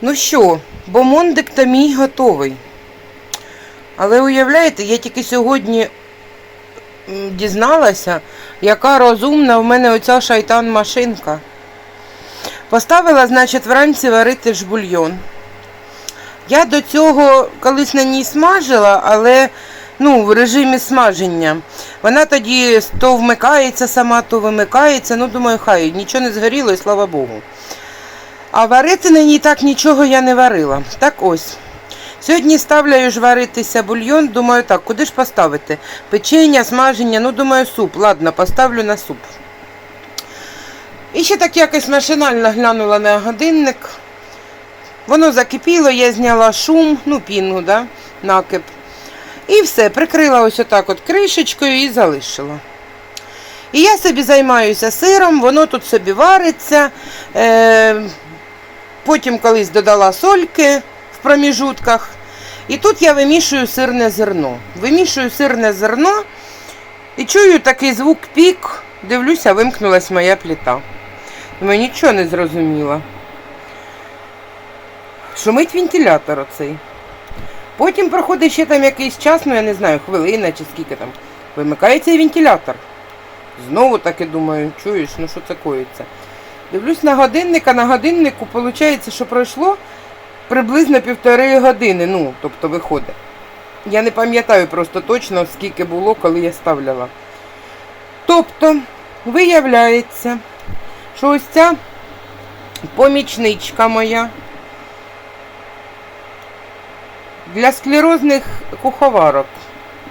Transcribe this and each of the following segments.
Ну що, бомондик та мій готовий. Але уявляєте, я тільки сьогодні дізналася, яка розумна в мене оця шайтан-машинка. Поставила, значить, вранці варити ж бульйон. Я до цього колись на ній смажила, але ну, в режимі смаження. Вона тоді то вмикається сама, то вимикається. Ну, думаю, хай нічого не згоріло, і слава Богу. А варити на ній так нічого я не варила. Так ось. Сьогодні ставляю ж варитися бульйон, думаю, так, куди ж поставити? Печення, смаження, ну, думаю, суп. Ладно, поставлю на суп. І ще так якось машинально глянула на годинник. Воно закипіло, я зняла шум, ну, піну, да, накип. І все, прикрила ось отак от кришечкою і залишила. І я собі займаюся сиром, воно тут собі вариться. Е, потім колись додала сольки в проміжутках. І тут я вимішую сирне зерно. Вимішую сирне зерно і чую такий звук пік. Дивлюся, вимкнулась моя плита. Думаю, нічого не зрозуміла. Шумить вентилятор оцей. Потім проходить ще там якийсь час, ну я не знаю, хвилина чи скільки там. Вимикається і вентилятор. Знову таки думаю, чуєш, ну що це коїться. Дивлюсь на годинник, а на годиннику виходить, що пройшло приблизно півтори години. Ну, тобто виходить. Я не пам'ятаю просто точно, скільки було, коли я ставляла. Тобто, виявляється, що ось ця помічничка моя для склерозних куховарок.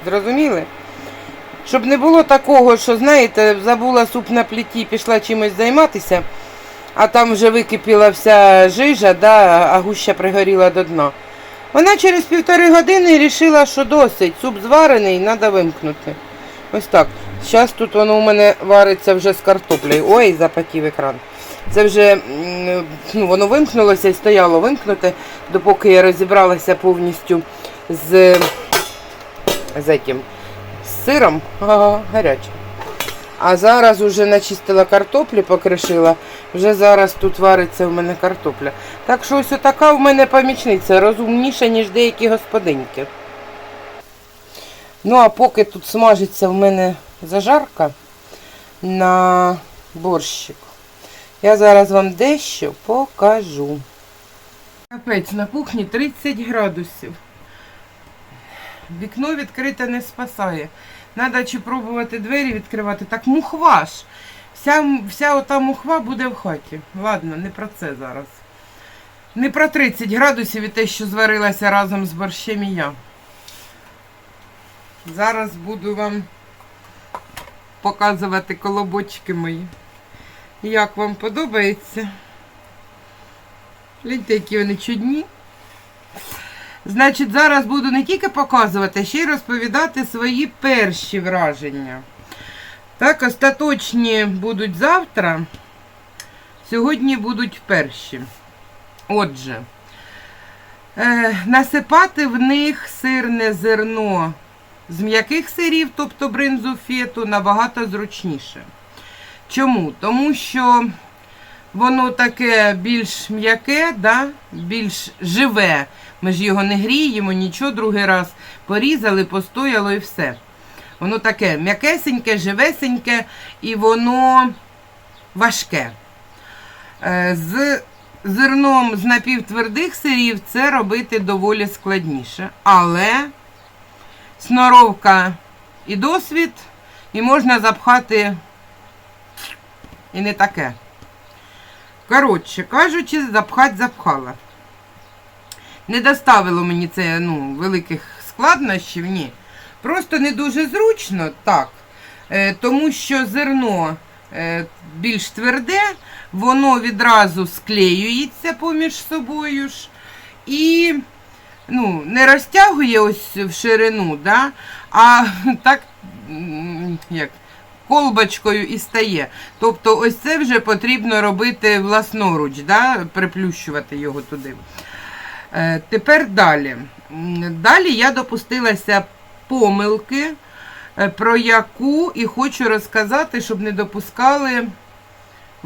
Зрозуміли? Щоб не було такого, що, знаєте, забула суп на плиті, пішла чимось займатися, а там вже википіла вся жижа, да, а гуща пригоріла до дна. Вона через півтори години вирішила, що досить, суп зварений, треба вимкнути. Ось так. Зараз тут воно у мене вариться вже з картоплею. Ой, запотів екран. Це вже ну, воно вимкнулося і стояло вимкнуте, допоки я розібралася повністю з, з этим, з сиром. Ага, гаряче. А зараз уже начистила картоплі, покришила. Вже зараз тут вариться в мене картопля. Так що ось така в мене помічниця, розумніша, ніж деякі господиньки. Ну, а поки тут смажиться в мене зажарка на борщик, я зараз вам дещо покажу. Капець, на кухні 30 градусів. Вікно відкрите не спасає. Надо чи пробувати двері відкривати. Так мухва ж. Вся, вся ота мухва буде в хаті. Ладно, не про це зараз. Не про 30 градусів і те, що зварилася разом з борщем і я. Зараз буду вам показувати колобочки мої. Як вам подобається? Гляньте, які вони чудні. Значить, зараз буду не тільки показувати, а ще й розповідати свої перші враження. Так, остаточні будуть завтра. Сьогодні будуть перші. Отже, е, насипати в них сирне зерно з м'яких сирів, тобто бринзу фету, набагато зручніше. Чому? Тому що воно таке більш м'яке, да? більш живе. Ми ж його не гріємо, нічого другий раз порізали, постояло і все. Воно таке м'якесеньке, живесеньке і воно важке. Е, З зерном з напівтвердих сирів це робити доволі складніше. Але сноровка і досвід, і можна запхати і не таке. Коротше кажучи, запхать запхала. Не доставило мені це ну, великих складнощів, ні. Просто не дуже зручно, так. Е, тому що зерно е, більш тверде, воно відразу склеюється поміж собою ж. І ну, не розтягує ось в ширину, да, а так як, колбочкою і стає. Тобто ось це вже потрібно робити власноруч, да, приплющувати його туди. Е, Тепер далі. Далі я допустилася помилки, е, про яку і хочу розказати, щоб не допускали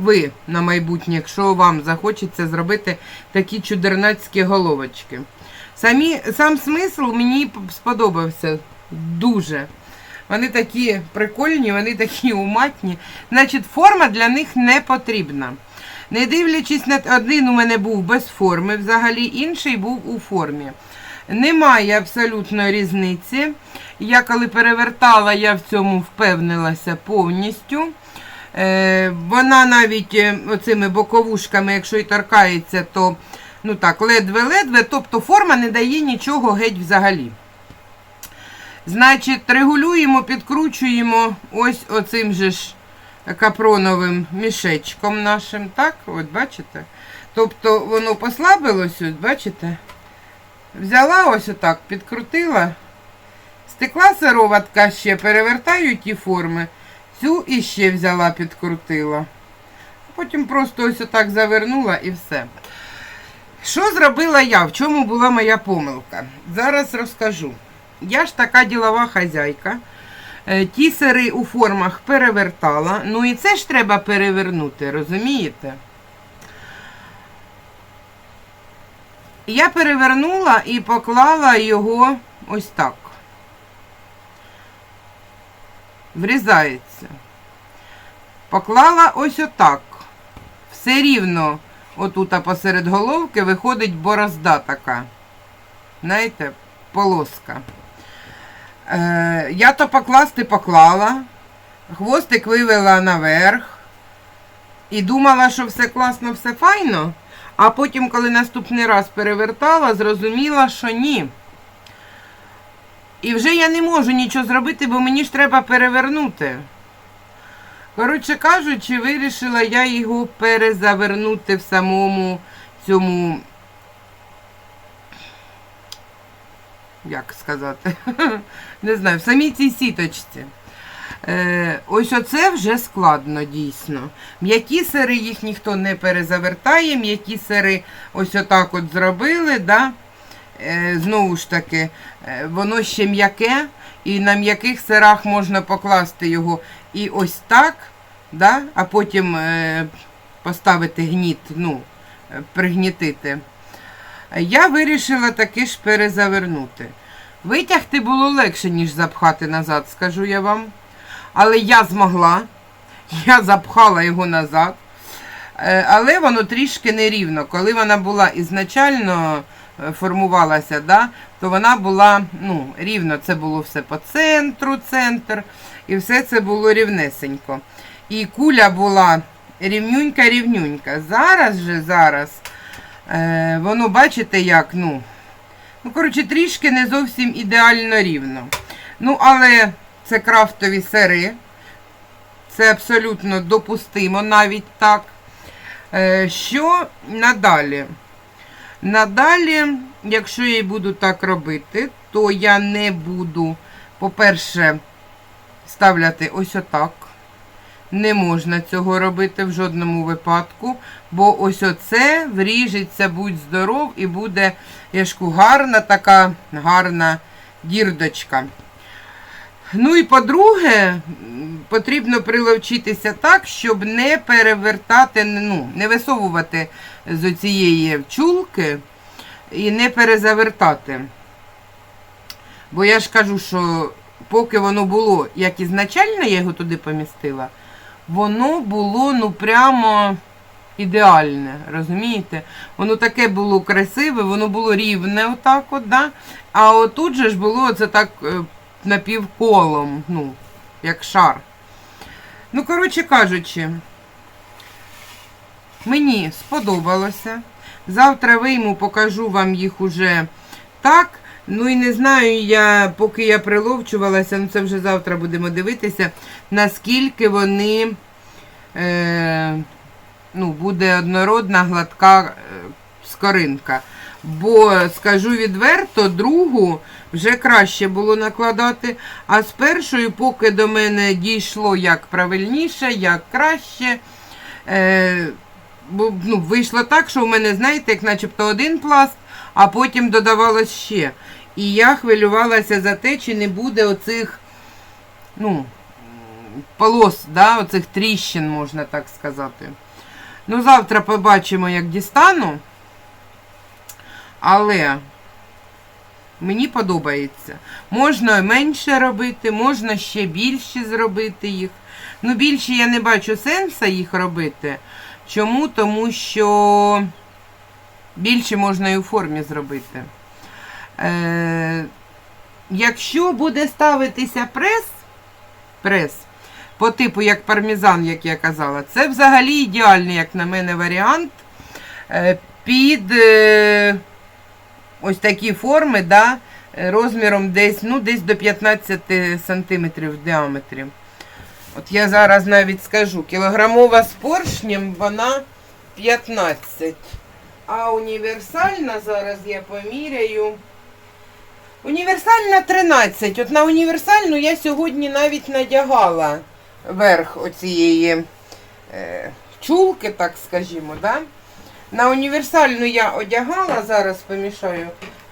ви на майбутнє, якщо вам захочеться зробити такі чудернацькі головочки. Самі, сам смисл мені сподобався дуже. Вони такі прикольні, вони такі уматні. Значить, форма для них не потрібна. Не дивлячись на один у мене був без форми, взагалі інший був у формі. Немає абсолютно різниці. Я коли перевертала, я в цьому впевнилася повністю. Е, вона навіть е, оцими боковушками, якщо і торкається, то ну так, ледве-ледве, тобто форма не дає нічого геть взагалі. Значить, регулюємо, підкручуємо ось оцим же ж капроновим мішечком нашим, так? От бачите? Тобто воно послабилось, от бачите? Взяла ось отак, підкрутила. Стекла сироватка ще перевертаю ті форми. Цю іще взяла, підкрутила. Потім просто ось отак завернула і все. Що зробила я? В чому була моя помилка? Зараз розкажу. Я ж така ділова хазяйка. Е, Ті сири у формах перевертала. Ну і це ж треба перевернути, розумієте? Я перевернула і поклала його ось так. Врізається. Поклала ось отак. Все рівно отут посеред головки виходить борозда така. Знаєте, полоска. Е, я то покласти поклала, хвостик вивела наверх і думала, що все класно, все файно. А потім, коли наступний раз перевертала, зрозуміла, що ні. І вже я не можу нічого зробити, бо мені ж треба перевернути. Коротше кажучи, вирішила я його перезавернути в самому цьому. Як сказати? Не знаю, в самій цій сіточці. Е, ось оце вже складно дійсно. М'які сири їх ніхто не перезавертає, м'які сири ось отак от зробили. Да? Е, знову ж таки, е, воно ще м'яке, і на м'яких сирах можна покласти його і ось так, да? а потім е, поставити гніт, ну, пригнітити. Я вирішила таки ж перезавернути. Витягти було легше, ніж запхати назад, скажу я вам. Але я змогла. Я запхала його назад. Але воно трішки нерівно. Коли вона була ізначально формувалася, да, то вона була ну, рівно. Це було все по центру, центр, і все це було рівнесенько. І куля була рівнюнька-рівнюнька. Зараз же, зараз, е, воно, бачите, як, ну, ну, коротше, трішки не зовсім ідеально рівно. Ну, але це крафтові сири. Це абсолютно допустимо навіть так. Е, Що надалі? Надалі, якщо я буду так робити, то я не буду, по-перше, ставляти ось отак. Не можна цього робити в жодному випадку, бо ось оце вріжеться, будь здоров, і буде яшку гарна така гарна дірдочка. Ну і по-друге, потрібно приловчитися так, щоб не перевертати, ну, не висовувати з оцієї чулки і не перезавертати. Бо я ж кажу, що поки воно було, як ізначально я його туди помістила, воно було ну прямо ідеальне, розумієте? Воно таке було красиве, воно було рівне отак от, да? а отут же ж було це так е, напівколом, ну, як шар. Ну, коротше кажучи, мені сподобалося. Завтра вийму, покажу вам їх уже так. Ну і не знаю, я, поки я приловчувалася, ну це вже завтра будемо дивитися, наскільки вони е, ну, буде однородна гладка е, скоринка. Бо, скажу відверто, другу вже краще було накладати, а з першою, поки до мене дійшло як правильніше, як краще. Е, бо, ну, вийшло так, що в мене, знаєте, як начебто один пласт, а потім додавалось ще. І я хвилювалася за те, чи не буде оцих, ну, полос, да, оцих тріщин, можна так сказати. Ну, завтра побачимо, як дістану. Але мені подобається. Можна менше робити, можна ще більше зробити їх. Ну, більше я не бачу сенсу їх робити. Чому? Тому що більше можна і у формі зробити. Е, якщо буде ставитися прес, прес, по типу як пармезан, як я казала, це взагалі ідеальний, як на мене, варіант е, під е, ось такі форми, да, е, розміром десь, ну, десь до 15 сантиметрів в діаметрі. От я зараз навіть скажу, кілограмова з поршнем вона 15. А універсальна, зараз я поміряю. Універсальна 13. От на універсальну я сьогодні навіть надягала верх оцієї е, чулки, так скажімо. Да? На універсальну я одягала, зараз помішаю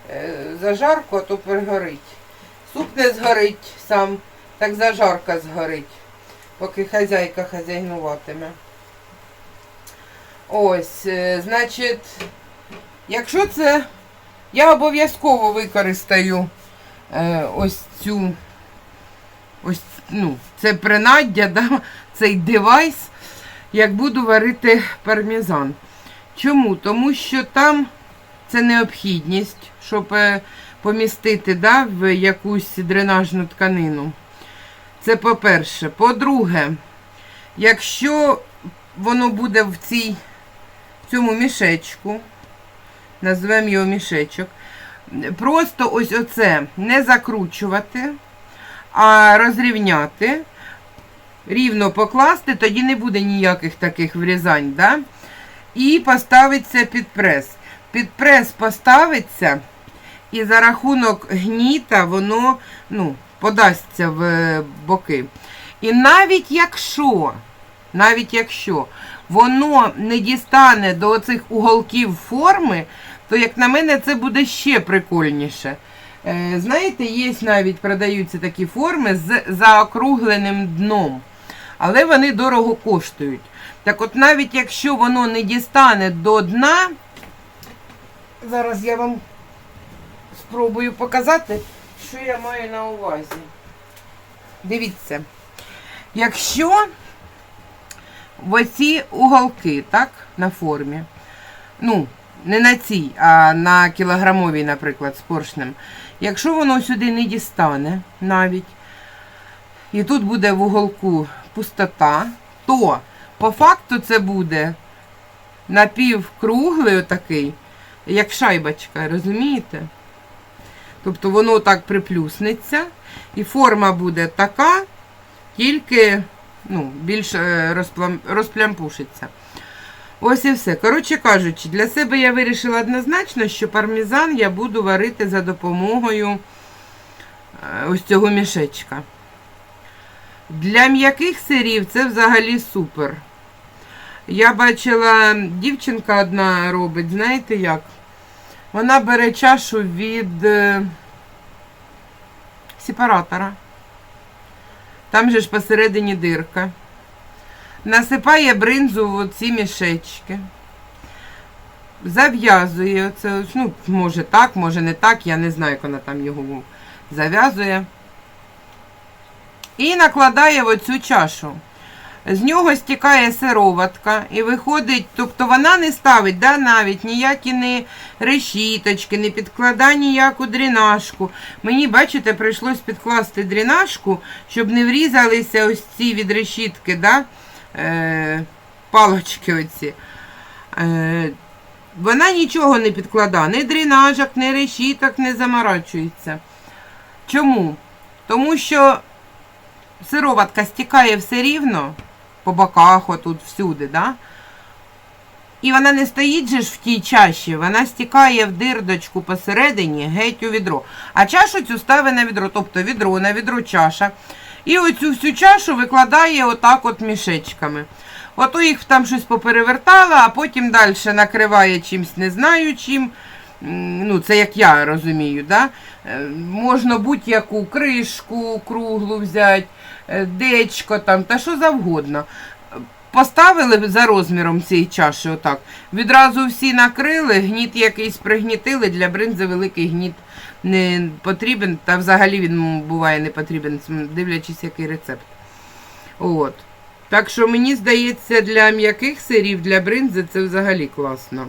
е, зажарку, а то перегорить. Суп не згорить сам, так зажарка згорить, поки хазяйка хазяйнуватиме. Ось, е, значить, якщо це, я обов'язково використаю е, ось цю, ось, ну, це принаддя, да, цей девайс, як буду варити пармезан. Чому? Тому що там це необхідність, щоб е, помістити да, в якусь дренажну тканину. Це по-перше. По-друге, якщо воно буде в цій в цьому мішечку, назвемо його мішечок, просто ось оце не закручувати, а розрівняти, рівно покласти, тоді не буде ніяких таких врізань. Да? І поставиться під прес. Під прес поставиться, і за рахунок гніта воно ну, подасться в боки. І навіть якщо, навіть якщо воно не дістане до оцих уголків форми, то, як на мене, це буде ще прикольніше. Е, знаєте, є навіть продаються такі форми з заокругленим дном, але вони дорого коштують. Так от навіть якщо воно не дістане до дна, зараз я вам спробую показати, що я маю на увазі. Дивіться, якщо в оці уголки, так, на формі, ну, не на цій, а на кілограмовій, наприклад, з поршнем, якщо воно сюди не дістане навіть, і тут буде в уголку пустота, то по факту це буде напівкруглий отакий, як шайбочка, розумієте? Тобто воно так приплюснеться, і форма буде така, тільки ну, більш е, розплямпушиться. Ось і все. Коротше кажучи, для себе я вирішила однозначно, що пармезан я буду варити за допомогою е, ось цього мішечка. Для м'яких сирів це взагалі супер. Я бачила, дівчинка одна робить, знаєте як? Вона бере чашу від е, сепаратора. Там же ж посередині дирка. Насипає бринзу в ці мішечки. Зав'язує оце, ну, може так, може не так, я не знаю, як вона там його зав'язує. І накладає в оцю чашу. З нього стікає сироватка і виходить, тобто вона не ставить да, навіть ніякі не решіточки, не підкладає ніяку дренажку. Мені, бачите, прийшлось підкласти дренажку, щоб не врізалися ось ці від решітки, да, е, палочки оці. Е, вона нічого не підкладає, ні дренажок, ні решіток не заморачується. Чому? Тому що сироватка стікає все рівно по боках, отут всюди, да? І вона не стоїть же ж в тій чаші, вона стікає в дирдочку посередині, геть у відро. А чашу цю ставить на відро, тобто відро на відро чаша. І оцю всю чашу викладає отак от мішечками. Ото їх там щось поперевертала, а потім далі накриває чимсь не знаю чим. ну це як я розумію, да? е, можна будь-яку кришку круглу взяти, дечко там, та що завгодно. Поставили за розміром цієї чаші, отак. Відразу всі накрили, гніт якийсь пригнітили, для бринзи великий гніт не потрібен, та взагалі він буває не потрібен, дивлячись, який рецепт. От. Так що мені здається, для м'яких сирів, для бринзи це взагалі класно.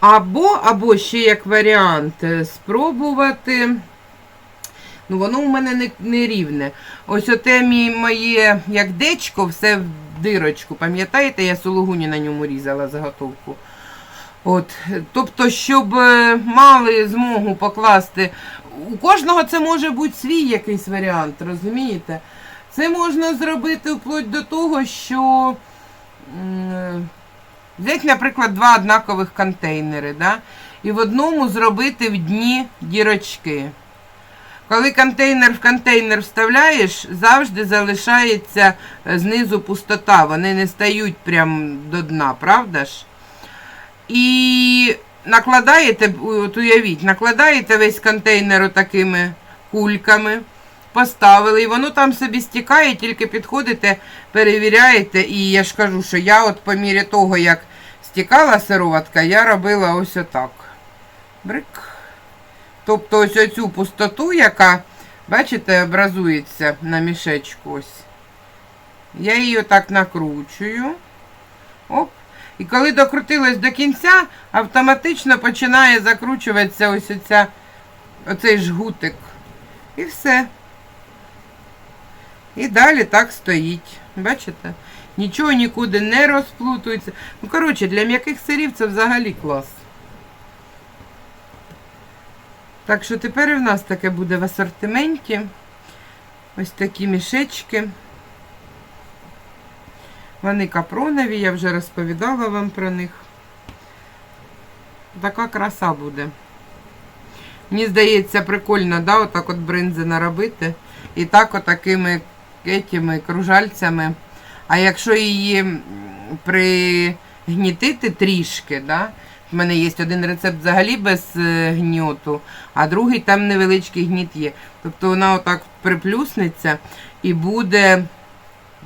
Або, або ще як варіант е, спробувати. Ну, воно у мене не, не рівне. Ось оте мій, моє, як дечко, все в дирочку. Пам'ятаєте, я сулугуні на ньому різала заготовку. От, тобто, щоб е, мали змогу покласти. У кожного це може бути свій якийсь варіант, розумієте? Це можна зробити вплоть до того, що м, взяти, наприклад, два однакових контейнери, да? і в одному зробити в дні дірочки. Коли контейнер в контейнер вставляєш, завжди залишається е, знизу пустота. Вони не стають прям до дна, правда ж? І накладаєте, от уявіть, накладаєте весь контейнер такими кульками, поставили, і воно там собі стікає, тільки підходите, перевіряєте. І я ж кажу, що я от по мірі того, як стікала сироватка, я робила ось отак. Брик. Тобто ось оцю пустоту, яка, бачите, образується на мішечку ось. Я її отак накручую. Оп. І коли докрутилось до кінця, автоматично починає закручуватися ось оця, оцей жгутик. І все. І далі так стоїть. Бачите? Нічого нікуди не розплутується. Ну, коротше, для м'яких сирів це взагалі клас. Так що тепер в нас таке буде в асортименті. Ось такі мішечки. Вони капронові, я вже розповідала вам про них. Така краса буде. Мені здається, прикольно, да, отак от бринзи наробити. І так отакими етіми, кружальцями. А якщо її пригнітити трішки, да, в мене є один рецепт взагалі без е, гньоту, а другий там невеличкий гніт є. Тобто вона отак приплюснеться і буде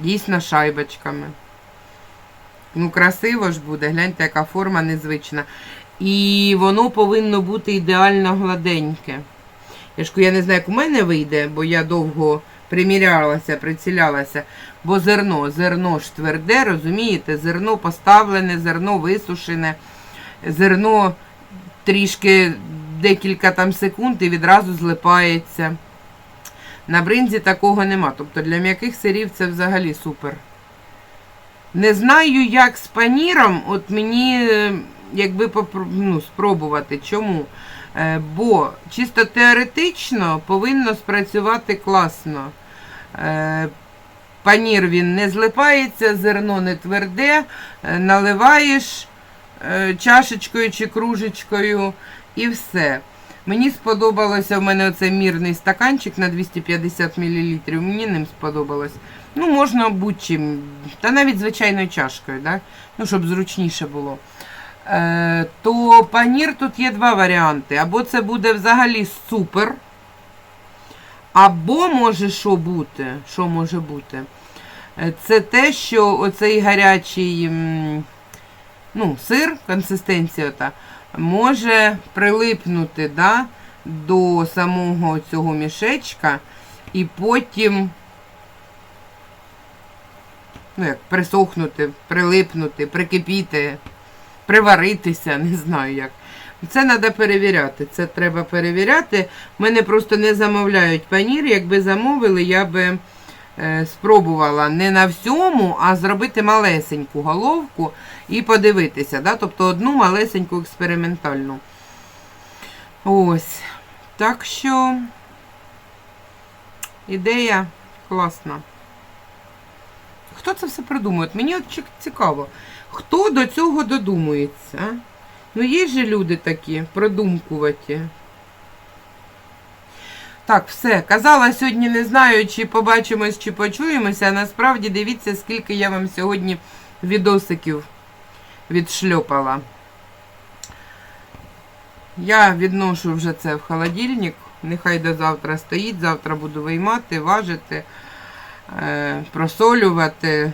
дійсно шайбочками. Ну, красиво ж буде, гляньте, яка форма незвична. І воно повинно бути ідеально гладеньке. Я ж я не знаю, як у мене вийде, бо я довго примірялася, прицілялася. Бо зерно, зерно ж тверде, розумієте? Зерно поставлене, зерно висушене, зерно трішки декілька там секунд і відразу злипається. На бринзі такого нема. Тобто для м'яких сирів це взагалі супер. Не знаю, як з паніром, от мені якби ну, спробувати. Чому? Е, Бо чисто теоретично повинно спрацювати класно. Е, Панір він не злипається, зерно не тверде, е, наливаєш чашечкою чи кружечкою і все. Мені сподобалося, в мене оцей мірний стаканчик на 250 мл. Мені ним сподобалось. Ну, можна будь-чим, та навіть звичайною чашкою, да? ну, щоб зручніше було. Е, то панір тут є два варіанти. Або це буде взагалі супер. Або може що бути? Що може бути? Е, Це те, що оцей гарячий ну, сир, консистенція ота, може прилипнути да, до самого цього мішечка і потім ну, як присохнути, прилипнути, прикипіти, приваритися, не знаю як. Це треба перевіряти. Це треба перевіряти. Мене просто не замовляють панір. Якби замовили, я би спробувала не на всьому, а зробити малесеньку головку і подивитися. Да? Тобто одну малесеньку експериментальну. Ось. Так що ідея класна. Хто це все придумує? Мені цікаво, хто до цього додумується? Ну, є же люди такі, продумкуваті. Так, все. Казала сьогодні, не знаю, чи побачимось, чи почуємося. А насправді дивіться, скільки я вам сьогодні відосиків відшльопала. Я відношу вже це в холодильник. Нехай до завтра стоїть. Завтра буду виймати, важити, е, просолювати.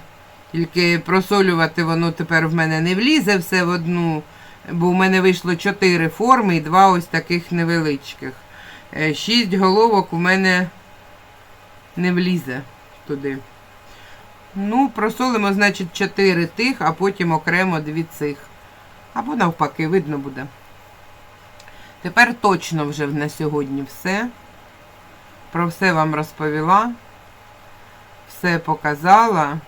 Тільки просолювати воно тепер в мене не влізе все в одну, бо в мене вийшло 4 форми і два ось таких невеличких. Е, Шість головок у мене не влізе туди. Ну, просолимо, значить, 4 тих, а потім окремо дві цих. Або навпаки, видно буде. Тепер точно вже на сьогодні все. Про все вам розповіла. Все показала.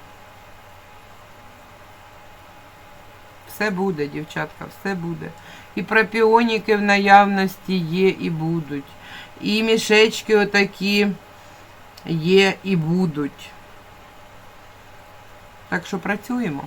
Все буде, дівчатка, все буде. І пропіоніки в наявності є і будуть. І мішечки отакі є і будуть. Так що працюємо.